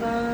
Bye.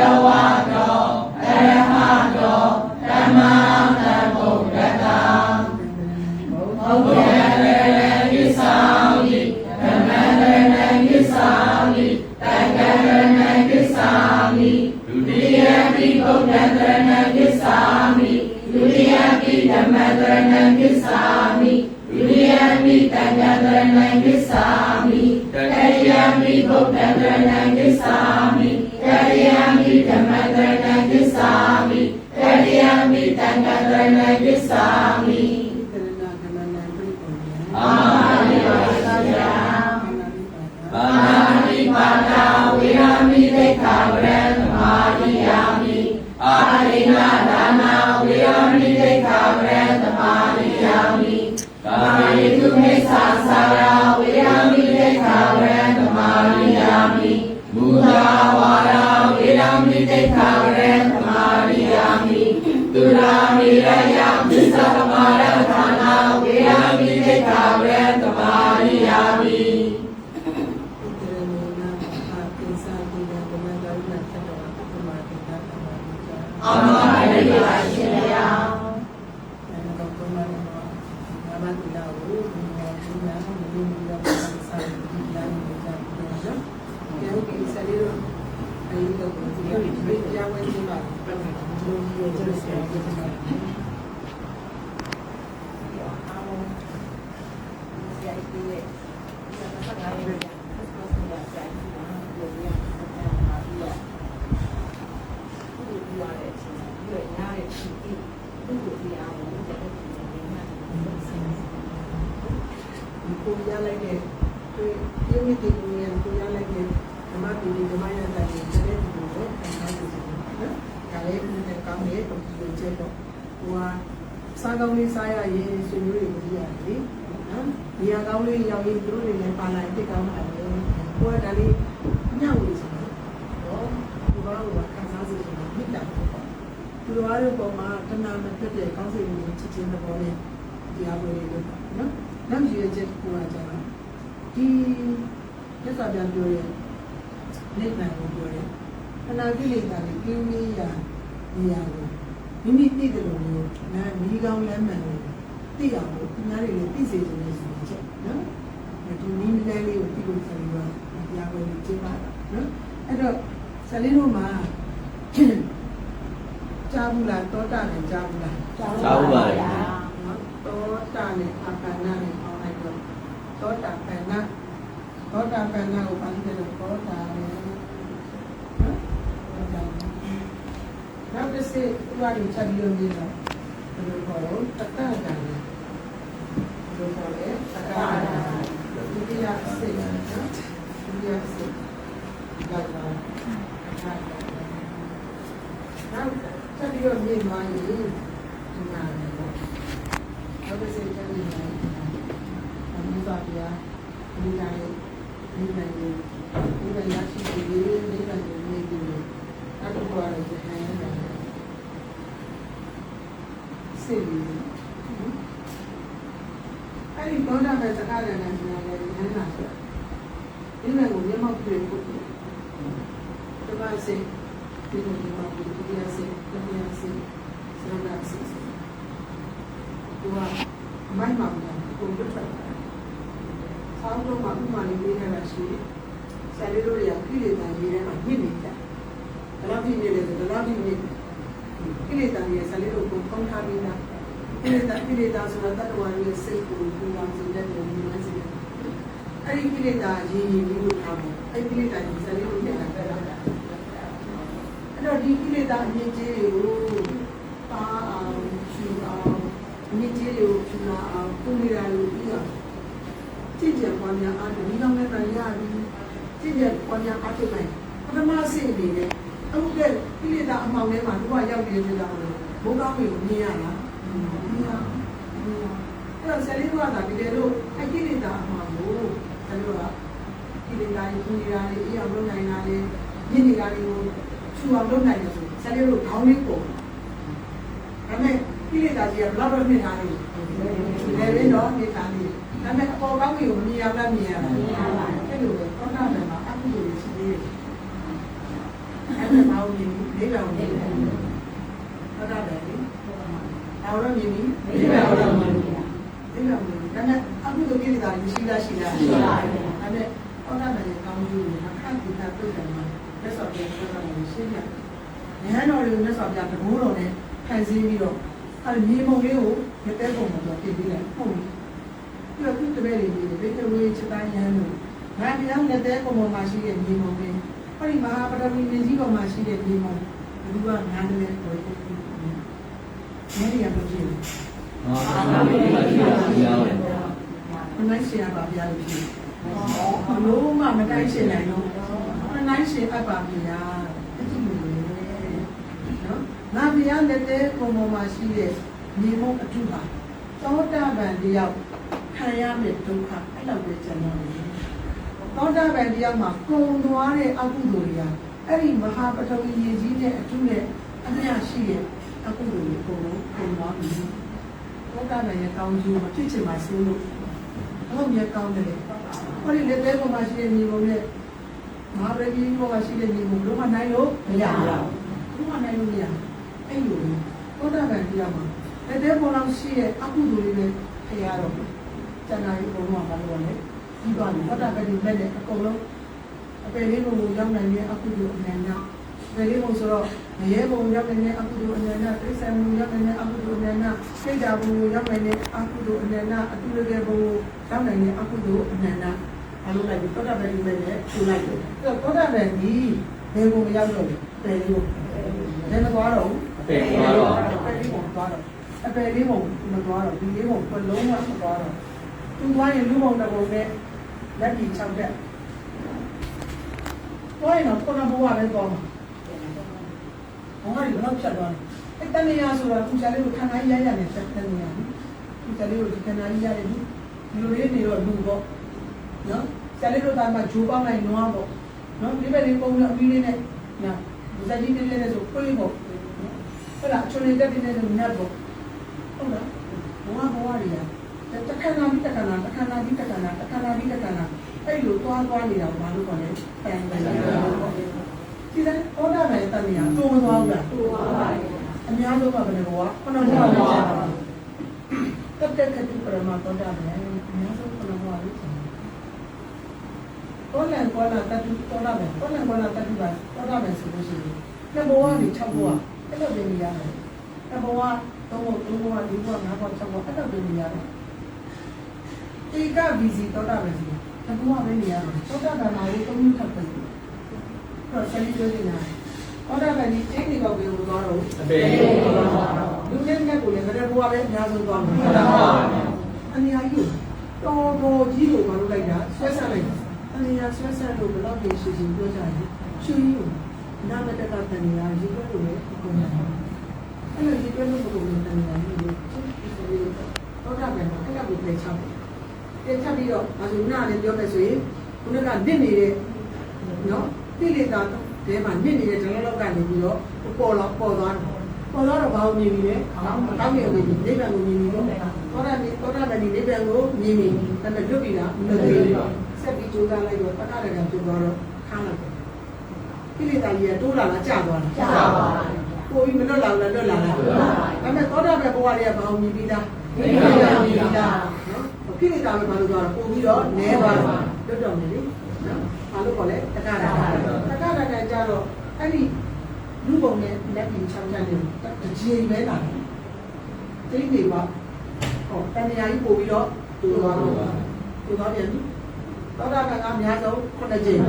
Jawa. life. ဒီမိုင်းနဲ့တိုင်တဲ့တဲ့ဒီလိုခံစားနေတယ်နော်။ဒါလေးဒီကကောင်းရဲ့ပုံစံချက်ပေါ့။ဟိုကစားကောင်းလေးစားရရင်ဆွေမျိုးတွေကိုကြည့်ရတယ်နော်။နေရာကောင်းလေးရောက်ရင်သူတို့တွေလည်းပါလာတစ်ကောင်းလာတယ်။ဟိုကဒါလေးညှောက်လို့ဆိုတော့နော်။ဒီကောင်းကခံစားနေတယ်မိတာပေါ့။သူတို့အားလုံးပေါ်မှာတဏှာမပြတ်တဲ့ကောင်းစိတ်မျိုးချစ်ခြင်းသဘောနဲ့ဒီအပွဲလေးလုပ်တာနော်။နောက်ရွေးချက်ကိုကကြတော့ဒီသက်သာပြန်ပြောရဲ့ နိဗ္ဗာန်ကိုပြောတယ်ခန္ဓာကိလေသာတွေကင်းဝေးရာနေရာကိုမိမိသိတယ်လို့မျိုးနာမိကောင်းလမ်းမှန်လို့သိအောင်လို့ဒီများတွေလည်းသိစေချင်တယ်ဆိုတဲ့ချက်နော်ဒီနည်းလေးလေးကိုသိလို့ဆိုပြီးတော့တရားဝင်ကျင်းပါတာနော်အဲ့တော့ဆလင်းတို့မှာကြားဘူးလားတောတာနဲ့ကြားဘူးလားသာဝပါရသောတာနဲ့အာကနာနဲ့ပေါင်းလိုက်တော့သောတာပန္န သောတာပန္နကိုပေါင်းတယ်လို့သောတာနဲ့နော်နောက်တစ်စိတ်သူကဒီချက်ပြီးလို့မြင်တော့ဘယ်လိုခေါ်လို့တက္ကတာနဲ့ဘယ်လိုခေါ်လဲတက္ကတာဒုတိယစိတ်နော်ဒုတိယစိတ်လောက်ပါနောက်ချက်ပြီးတော့မြင်သွားရင်ဒီမှာလည်းပေါ့ဘုရားစေတနာနဲ့အမှုပါပြာ ဒီတိုင်းဒီတိုင်းဒီတိုင်းရရှိပြီးဒီတိုင်းနေပြီးအခုကတော့ဒီတိုင်းနဲ့စေပြီးအဲ့ဒီဘောဓဘာစကားလည်းလည်းနားလည်းနန်းလာဆိုဒီမဲ့ကိုမျက်မှောက်တွေ့ဖို့ဒီမှာစေဒီလိုဒီမှာဒီလိုစေဒီလိုစေစရနာစေသူကမိုက်မှာပြန်ကိုပြတ်ထွက်တယ်။ ဆောင်းတော့မှဥမာလေးလေးနဲ့ရှိတယ်။ဆယ်လေးတို့တွေကကိလေသာရေးထဲမှာညစ်နေကြ။ဘယ်လောက်ဖြစ်နေလဲဆိုဘယ်လောက်ဖြစ်နေကိလေသာရဲ့ဆယ်လေးတို့ကိုပုံထားပြီးသား။ကိလေသာကိလေသာဆိုတာတတ္တဝါရဲ့စိတ်ကိုပူလောင်စေတဲ့ပုံမျိုးစီတယ်။အဲ့ဒီကိလေသာရေးရေးပြီးလို့ထားတယ်။အဲ့ဒီကိလေသာကြီးဆယ်လေးတို့ပြန်လာတယ်။အဲ့တော့ဒီကိလေသာအမြင့်ကြီးတွေကိုပါအောင်ရှူအောင်မြင့်ကြီးတွေကိုဖြူလာအောင်ပုံနေတာလို့ပြီးတော့ ကြည့်ကြပွားများအားဒီလောက်နဲ့မှရပြီကြည့်ကြပွားများအားထုတ်မယ်ပထမဆင့်အနေနဲ့အခုကကိလေသာအမှောင်ထဲမှာသူကရောက်နေကြတာလို့ဘုရားမျိုးမြင်ရလားမြင်ရမြင်ရအဲ့တော့ဆယ်လေးကသာဒီလေလို့အကိလေသာအမှောင်ကိုဆယ်လေးကကိလေသာကြီးပူနေတာလေးအေးအောင်လုပ်နိုင်တာလေးညစ်နေတာလေးကိုချူအောင်လုပ်နိုင်တယ်ဆိုဆယ်လေးတို့ခေါင်းလေးပုံဒါပေမဲ့ကိလေသာကြီးကဘလောက်တော့မြင်တာလဲလည်းလည်းတော့မြင်တာလေ ဒါပေမဲ့အပေါ်ကောင်းကြီးကိုမမြင်ရဘူးမြင်ရလားမြင်ရပါအဲ့လိုပဲသောတာပန်မှာအကုသိုလ်ရှိသေးတယ်အဲ့ဒါမှမဟုတ်ဘူးလေးလောင်နေတယ်သောတာပန်လေအောင်တော့မြင်ပြီဒီဘက်တော့မလို့လေးလောင်နေဒါနဲ့အကုသိုလ်ကိလေသာကြီးရှိလားရှိလားရှိပါတယ်ဒါနဲ့သောတာပန်ရဲ့ကောင်းကျိုးကိုအခက်ဒီကပြည့်တယ်မှာလက်စော်ပြန်သောတာပန်ကိုရှင်းပြဉာဏ်တော်တွေကိုလက်စော်ပြတကူတော်နဲ့ဖန်ဆင်းပြီးတော့အဲ့ဒီမြေမုံလေးကိုမတဲပုံမှာတော့ပြင်ပြီးလိုက်ဟုတ်ပြီ ပြီးတော့ခုတပည့်တွေဒီဘိကဝေးချက်တိုင်းရန်လို့ငါပြောင်းလက်တဲပုံမှာရှိတဲ့မြေမုံလေးဟောဒီမဟာပထဝီမြေကြီးပေါ်မှာရှိတဲ့မြေမုံဘယ်သူကငါလည်းပေါ်ဖြစ်ပြီးနေရပါကြည့်အာသာဝိပါရှိတာပြောင်းတယ်မနိုင်ရှင်ပါဗျာလို့ဖြစ်ဘလို့မှမတိုင်းရှင်နိုင်တော့မနိုင်ရှင်အပ်ပါဗျာအကြည့်လို့နော်ငါဗျာလက်တဲပုံပေါ်မှာရှိတဲ့မြေမုံအထုပါသောတာပန်တယောက် ခံရမယ့်ဒုက္ခအဲ့လောက်ပဲကျွန်တော်နေသောတာပန်တယောက်မှာကုံသွားတဲ့အကုသိုလ်တွေကအဲ့ဒီမဟာပထဝီရေကြီးတဲ့အထုနဲ့အမြရှိတဲ့အကုသိုလ်တွေပုံလုံးပုံသွားပြီသောတာပန်ရဲ့ကောင်းကျိုးမဖြစ်ချင်ပါစေလို့တော့မြတ်ကောင်းတယ်ဟောဒီလက်သေးပေါ်မှာရှိတဲ့မြေပုံနဲ့မဟာပရိပေါ်မှာရှိတဲ့မြေပုံတို့မှနိုင်လို့မရဘူးတို့မှနိုင်လို့မရအဲ့လိုသောတာပန်တယောက်မှာလက်သေးပေါ်လောက်ရှိတဲ့အကုသိုလ်တွေနဲ့ခရ တော့ကျန်တာကြီးပုံတော့မလုပ်ရနဲ့ပြီးသွားပြီသောတာပန်ဒီမဲ့နဲ့အကုန်လုံးအပယ်လေးပုံကိုရောက်နိုင်တဲ့အကုသိုလ်အနန္တပယ်လေးပုံဆိုတော့မရဲပုံရောက်နိုင်တဲ့အကုသိုလ်အနန္တပြိဿံပုံရောက်နိုင်တဲ့အကုသိုလ်အနန္တစိတ်ဓာတ်ပုံကိုရောက်နိုင်တဲ့အကုသိုလ်အနန္တအတုရကေပုံကိုရောက်နိုင်တဲ့အကုသိုလ်အနန္တအလုံးလိုက်ပြီးသောတာပန်ဒီမဲ့နဲ့ထူလိုက်တယ်အဲ့တော့သောတာပန်ဒီဘယ်ပုံရောက်တော့လဲပယ်လေးပုံလည်းမသွားတော့ဘူးအပေသွားတော့အပယ်လေးပုံသွားတော့အပယ်လေးပုံမသွားတော့ဒီလေးပုံဘလုံးဝမသွားတော့ သူသွားရင်လူပုံတစ်ပုံနဲ့လက်ပြီး၆တက်သွားရင်တော့ခုနဘဝပဲသွားမှာဘောဟာဒီဘယ်တော့ဖြတ်သွားလဲအဲ့တဏှာဆိုတာသူချာလေးကိုခန္ဓာကြီးရရနဲ့ဆက်တဏှာသူချာလေးကိုဒီခန္ဓာကြီးရတယ်ဒီလိုလေးနေတော့လူပေါ့နော်ချာလေးတို့သားမှာဂျိုးပေါင်းလိုက်နွားပေါ့နော်ဒီဘက်လေးပုံလို့အပြီးလေးနဲ့နော်ဒီစကြီးလေးလေးနဲ့ဆိုခွေးပေါ့ဟုတ်လားချွန်နေတဲ့တင်းနဲ့ဆိုနတ်ပေါ့ဟုတ်လားဘဝဘဝတွေက တခဏပြီးတခဏတခဏပြီးတခဏတခဏပြီးတခဏအဲ့လိုသွားသွားနေတာဘာလို့ခေါ်လဲပန်တယ်ဒီတိုင်းဩဒါမယ်တန်နေရတိုးမသွားဘူးလားတူပါပါအများဆုံးကဘယ်လိုကခဏဘဝပါတက်တက်ခတိပရမသောတာမယ်အများဆုံးခဏဘဝလေးကောလန်ကောလာတတုသောတာမယ်ကောလန်ကောလာတတုပါသောတာမယ်ဆိုလို့ရှိရင်နှစ်ဘဝနေ6ဘဝအဲ့လိုပြင်ရတယ်နှစ်ဘဝသုံးဘဝသုံးဘဝ၄ဘဝ၅ဘဝ6ဘဝအဲ့လိုပြင်ရတယ် ဧကဗီစီသောတာမယ်ဆိုနှစ်ဘဝပဲနေရတယ်သောတာပန်မှာလေးသုံးမျိုးထပ်တယ်တော့ဆယ်လေးပြောနေတာသောတာပန်ကြီးအိမ်ဒီကောက်ပြေလို့သွားတော့အပေလူနဲ့မြတ်ကိုလည်းကတဲ့ဘဝပဲအများဆုံးသွားမှာမှန်ပါပါအနည်းအားကြီးတော်တော်ကြီးကိုမလုပ်လိုက်တာဆွဲဆက်လိုက်တာအနည်းအားဆွဲဆက်လို့ဘယ်တော့ပြရှိချင်းပြောကြရင်ချွေးယူနာမတက်ကတန်ရာရေတွက်လို့လည်းအကုန်လုံးအဲ့လိုရေတွက်လို့ပုံပုံတန်ရာကြီးလို့တော့တာပဲအဲ့ဒါကိုပြေချော က်ပြေချပြီးတော့အစုနာလည်းပြောမယ်ဆိုရင်ခုနကနစ်နေတဲ့နော်ပြိလေတာတဲမှာနစ်နေတဲ့ကျွန်တော်တို့ကနေပြီးတော့ပေါ်တော့ပေါ်သွားတယ်ပေါ်တော့ဘာလို့မြင်ပြီလဲကောင်းမြင်ပြီနိဗ္ဗာန်ကိုမြင်ပြီလို့သောတာနိသောတာပန်နိဗ္ဗာန်ကိုမြင်ပြီဒါပေမဲ့လွတ်ပြီလားမလွတ်သေးဘူးဆက်ပြီးကြိုးစားလိုက်တော့တက္ကရာကပြောတော့ခါလိုက်တယ်ပြိလေတာကြီးကတိုးလာလားကျသွားလားကျပါပါကိုကြီးမလွတ်လာဘူးလားလွတ်လာလားလွတ်လာပါဒါပေမဲ့သောတာပန်ဘဝတွေကဘာလို့မြင်ပြီးသားနိဗ္ဗာန်ကိုမြင်ပြီးသား နော်ပြိလေတာပဲဘာလို့သွားတော့ပို့ပြီးတော့နဲသွားတော့လွတ်တော်မယ်လေနော်ဘာလို့ခေါ်လဲတက္ကရာကတက္ကရာကကြတော့အဲ့ဒီလူပုံနဲ့လက်ပြီးချောင်းချမ်းနေတကြီးပဲလာတယ်တိတ်နေပါဟောတန်ရာကြီးပို့ပြီးတော့တူသွားတော့တူသွားပြန်ပြီသောတာပန်ကအများဆုံးခုနှစ်ကြိမ်ဘ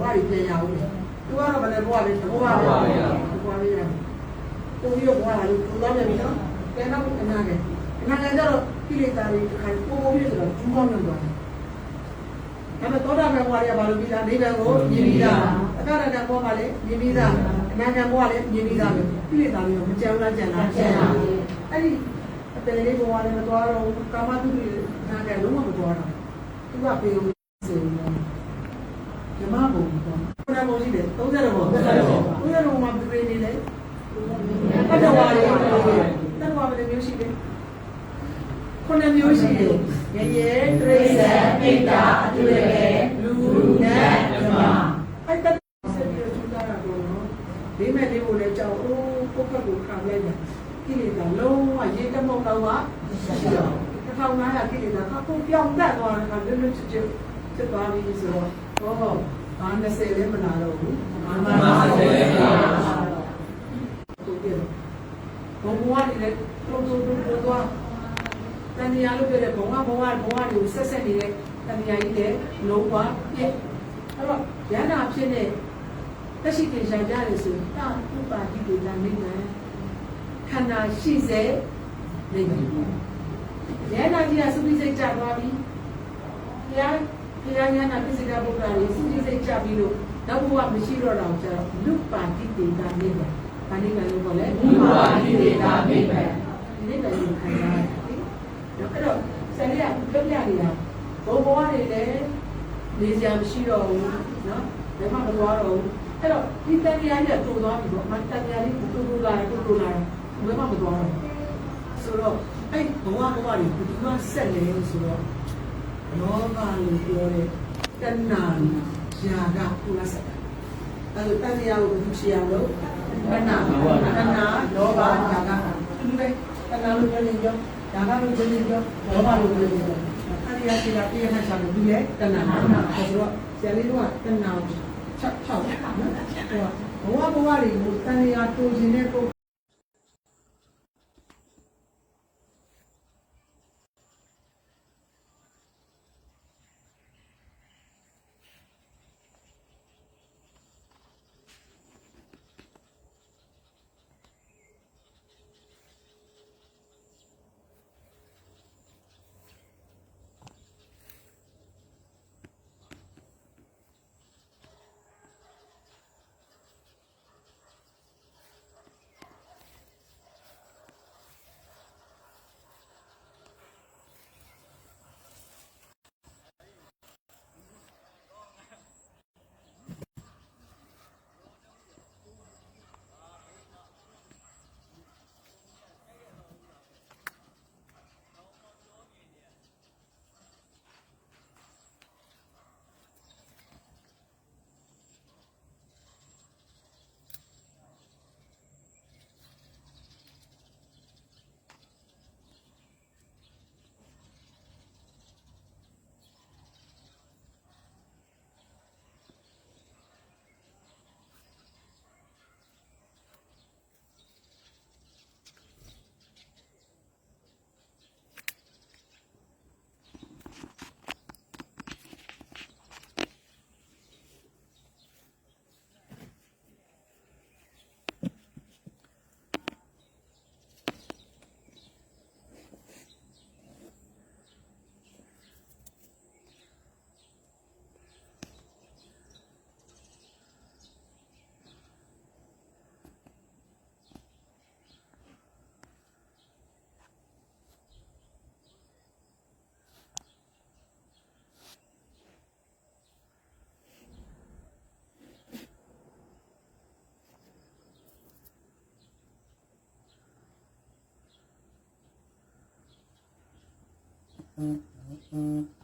ဝကြီးပြန်ရအောင်လေသူကတော့ဘယ်နဲ့ဘဝလေးဘဝပဲဘဝလေးရတယ်ပို့ပြီးတော့ဘဝလာလို့တူသွားပြန်ပြီနော်ပြန်တော့အနာခဲ့အနာခဲ့ကြတော့ ပြိလေတာလေးတစ်ခါပို့ပို့ပြီးဆိုတော့ကျူးကောင်းနေသွားတယ်ဒါပေမဲ့သောတာပန်ဘဝတွေကဘာလို့ပြီးသားနိဗ္ဗာန်ကိုမြင်ပြီးသားအတ္တရတ္တဘောကလည်းမြင်ပြီးသားအနာဂတ်ဘောကလည်းမြင်ပြီးသားပဲပြည့်တာမျိုးမကြံလားကြံလားကျန်ပါပြီအဲ့ဒီအတလေးဘဝလည်းမတော်တော့ကာမတုတွေနာဂတ်လုံးဝမတော်တော့သူကပေုံစေတယ်ဓမ္မဘုံတော့ဘုရားဘုံရှိတယ်30ဘုံ30ဘုံမှာပြည့်နေလေအတ္တဝါတွေတတ္တဝါပဲမျိုးရှိတယ် ခုနှစ်မျိုးရှိတယ်ရေရေတရိပြိစ္ဿဆာန်ပိတ္တာအတူတကယ်လူနဲ့ဓမ္မအဲ့ဒါဆက်ပြီးထူတာတော့နော်ဒီမဲ့လေးကိုလည်းကြောက်အိုးပုတ်ဖက်ကိုခံလိုက်တယ်ကိလေသာလုံးဝရေတမုံတော့ကရှိတော့တစ်ထောင်ငါးရာကိလေသာကပုံပြောင်းတတ်သွားတယ်ကလွတ်လွတ်ချွတ်ချွတ်ဖြစ်သွားပြီဆိုတော့ဟောဘာ20လည်းမလာတော့ဘူးဘာမှမတူတယ်ဘုံဘဝတွေလည်းတုံးတုံးတုံးတုံးသွားတ န်တရားလို့ပြောတဲ့ဘုံကဘဝဘဝတွေကိုဆက်ဆက်နေတဲ့တန်တရားကြီးတဲ့လုံးဝပြည့်အဲ့တော့ရဟနာဖြစ်တဲ့တက်ရှိတင်ရှားကြရဆိုရင်တာဥပါတိတွေလာနေတယ်ခန္ဓာရှိစေနေတယ်ရဟနာကြီးကသုတိစိတ်ကြသွားပြီဘုရားဘုရားရဟနာပြစ္ဆေကဗုဒ္ဓရေသုတိစိတ်ကြပြီးလို့နောက်ဘဝမရှိတော့တော့ကျတော့လူပါတိတေတာနေတယ်ဘာနေကလို့ခေါ်လဲလူပါတိတေတာနိဗ္ဗာန်နိဗ္ဗာန်ကိုခံရ တယ်အဲ့တော့ဆယ်လေးကလွတ်ပြနေတာဘုံဘဝတွေလည်းနေစရာမရှိတော့ဘူးနော်ဘယ်မှမသွားတော့ဘူးအဲ့တော့ဒီတန်တရားကြီးကတူသွားပြီပေါ့မတန်တရားလေးတူတူလာတူတူလာဘယ်မှမသွားတော့ဆိုတော့အဲ့ဘဝဘဝတွေဒီမှာဆက်နေဆိုတော့လောဘလို့ပြောတဲ့တဏှာຢာကကုလဆက်အဲ့တော့တန်တရားကိုဘယ်သူရှိရလို့တဏှာတဏှာလောဘຢာကဒီပဲတဏှာလို့ပြောရင် ပြောຢာကလို့ပြောရင်ပြောလောဘလို့ပြောရင်ပြောအဲ့ဒီအစီအပြေးမှချလို့ဒီလေတဏှာဆိုတော့ဆရာလေးတို့ကတဏှာချက်ချောက်နော်ဟိုဘဝဘဝတွေကိုတန်တရားတူခြင်းနဲ့ကို Mm-hmm.